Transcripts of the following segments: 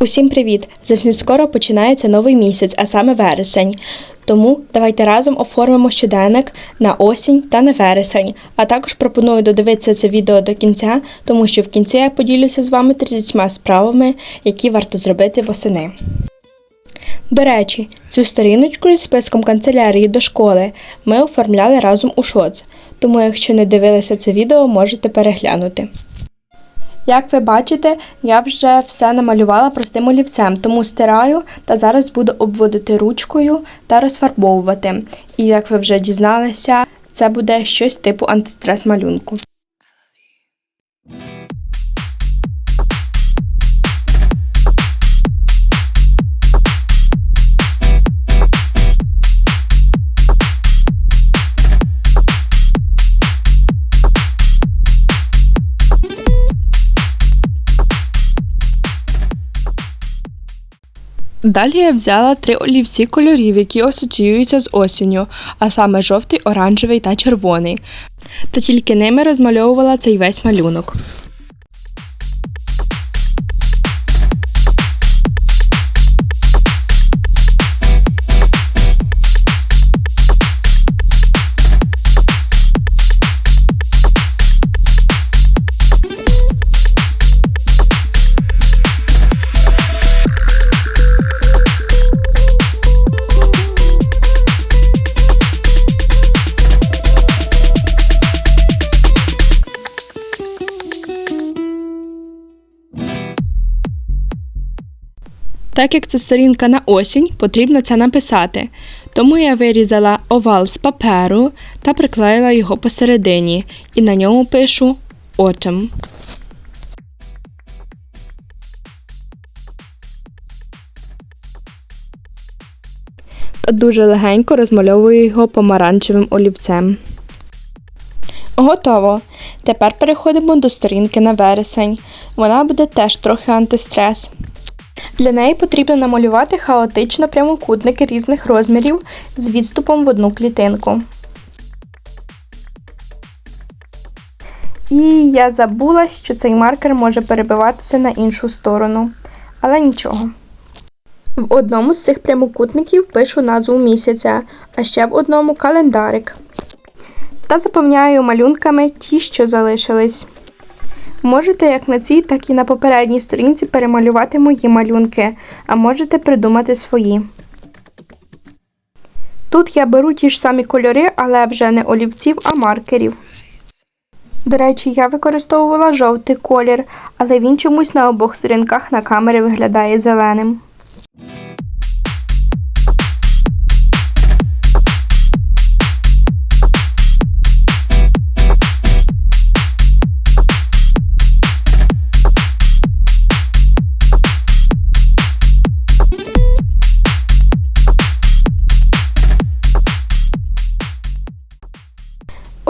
Усім привіт! Зовсім скоро починається новий місяць, а саме вересень. Тому давайте разом оформимо щоденник на осінь та на вересень. А також пропоную додивитися це відео до кінця, тому що в кінці я поділюся з вами 30 справами, які варто зробити восени. До речі, цю сторіночку зі списком канцелярії до школи ми оформляли разом у ШОЦ, тому якщо не дивилися це відео, можете переглянути. Як ви бачите, я вже все намалювала простим олівцем, тому стираю та зараз буду обводити ручкою та розфарбовувати. І як ви вже дізналися, це буде щось типу антистрес малюнку. Далі я взяла три олівці кольорів, які асоціюються з осінню, а саме жовтий, оранжевий та червоний. Та тільки ними розмальовувала цей весь малюнок. Так як це сторінка на осінь, потрібно це написати. Тому я вирізала овал з паперу та приклеїла його посередині, і на ньому пишу Autumn. Та дуже легенько розмальовую його помаранчевим олівцем. Готово. Тепер переходимо до сторінки на вересень. Вона буде теж трохи антистрес. Для неї потрібно намалювати хаотично прямокутники різних розмірів з відступом в одну клітинку. І я забула, що цей маркер може перебиватися на іншу сторону. Але нічого. В одному з цих прямокутників пишу назву місяця, а ще в одному календарик. Та заповняю малюнками ті, що залишились. Можете як на цій, так і на попередній сторінці перемалювати мої малюнки, а можете придумати свої. Тут я беру ті ж самі кольори, але вже не олівців, а маркерів. До речі, я використовувала жовтий колір, але він чомусь на обох сторінках на камері виглядає зеленим.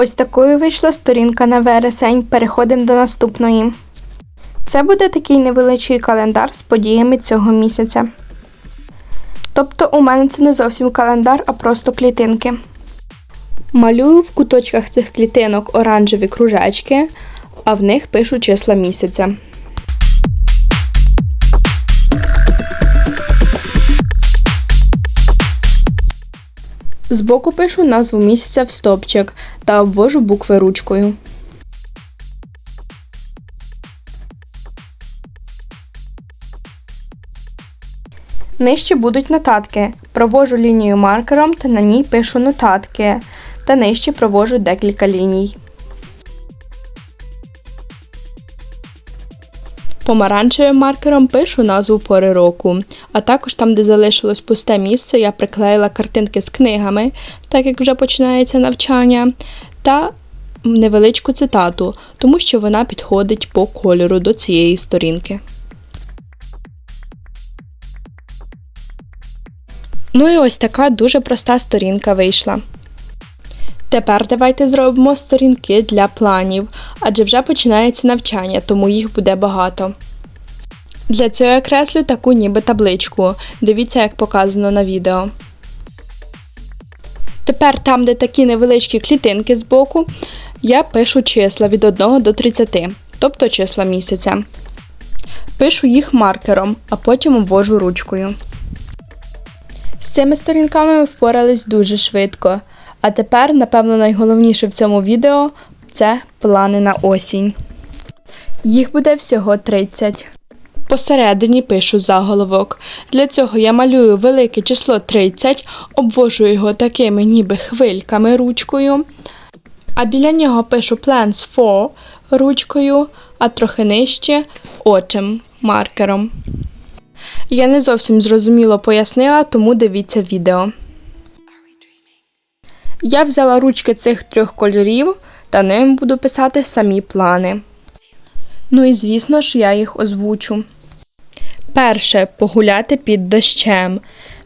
Ось такою вийшла сторінка на вересень. Переходимо до наступної. Це буде такий невеличкий календар з подіями цього місяця. Тобто у мене це не зовсім календар, а просто клітинки. Малюю в куточках цих клітинок оранжеві кружечки, а в них пишу числа місяця. Збоку пишу назву місяця в стопчик та обвожу букви ручкою. Нижче будуть нотатки. Провожу лінію маркером та на ній пишу нотатки. Та нижче провожу декілька ліній. Помаранчевим маркером пишу назву пори року, а також там, де залишилось пусте місце, я приклеїла картинки з книгами, так як вже починається навчання, та невеличку цитату, тому що вона підходить по кольору до цієї сторінки. Ну і ось така дуже проста сторінка вийшла. Тепер давайте зробимо сторінки для планів, адже вже починається навчання, тому їх буде багато. Для цього я креслю таку ніби табличку. Дивіться, як показано на відео. Тепер там, де такі невеличкі клітинки збоку, я пишу числа від 1 до 30, тобто числа місяця. Пишу їх маркером, а потім обвожу ручкою. З цими сторінками ми впорались дуже швидко. А тепер, напевно, найголовніше в цьому відео це плани на осінь. Їх буде всього 30. Посередині пишу заголовок. Для цього я малюю велике число 30, обвожу його такими ніби хвильками ручкою. А біля нього пишу plans for ручкою, а трохи нижче очем маркером. Я не зовсім зрозуміло пояснила, тому дивіться відео. Я взяла ручки цих трьох кольорів та ним буду писати самі плани. Ну і звісно ж, я їх озвучу. Перше погуляти під дощем.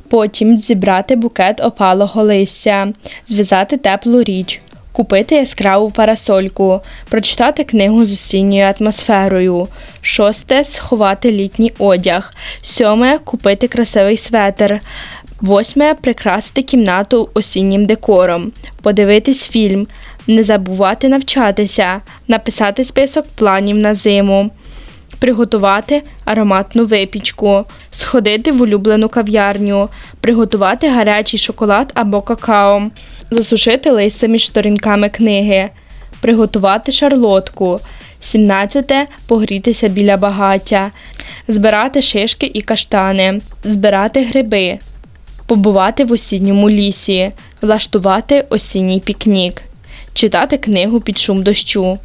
Потім зібрати букет опалого листя, зв'язати теплу річ, купити яскраву парасольку, прочитати книгу з осінньою атмосферою. Шосте сховати літній одяг. Сьоме купити красивий светр. Восьме прикрасити кімнату осіннім декором, подивитись фільм, не забувати навчатися, написати список планів на зиму, приготувати ароматну випічку, сходити в улюблену кав'ярню, приготувати гарячий шоколад або какао, засушити листя між сторінками книги, приготувати шарлотку. 17. Погрітися біля багаття, збирати шишки і каштани, збирати гриби, побувати в осінньому лісі, влаштувати осінній пікнік, читати книгу під шум дощу,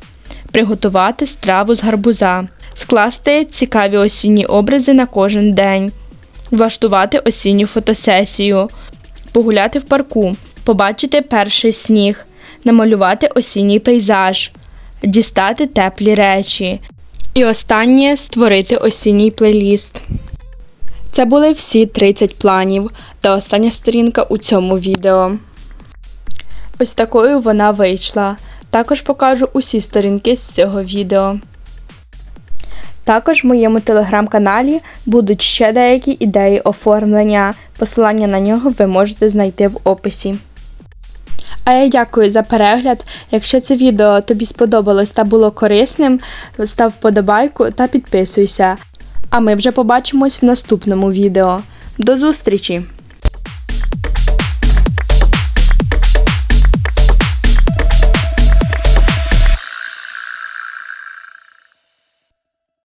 приготувати страву з гарбуза, скласти цікаві осінні образи на кожен день, влаштувати осінню фотосесію, погуляти в парку, побачити перший сніг, намалювати осінній пейзаж, дістати теплі речі. І останнє створити осінній плейліст. Це були всі 30 планів та остання сторінка у цьому відео. Ось такою вона вийшла. Також покажу усі сторінки з цього відео. Також в моєму телеграм-каналі будуть ще деякі ідеї оформлення. Посилання на нього ви можете знайти в описі. А я дякую за перегляд. Якщо це відео тобі сподобалось та було корисним, став вподобайку та підписуйся. А ми вже побачимось в наступному відео. До зустрічі!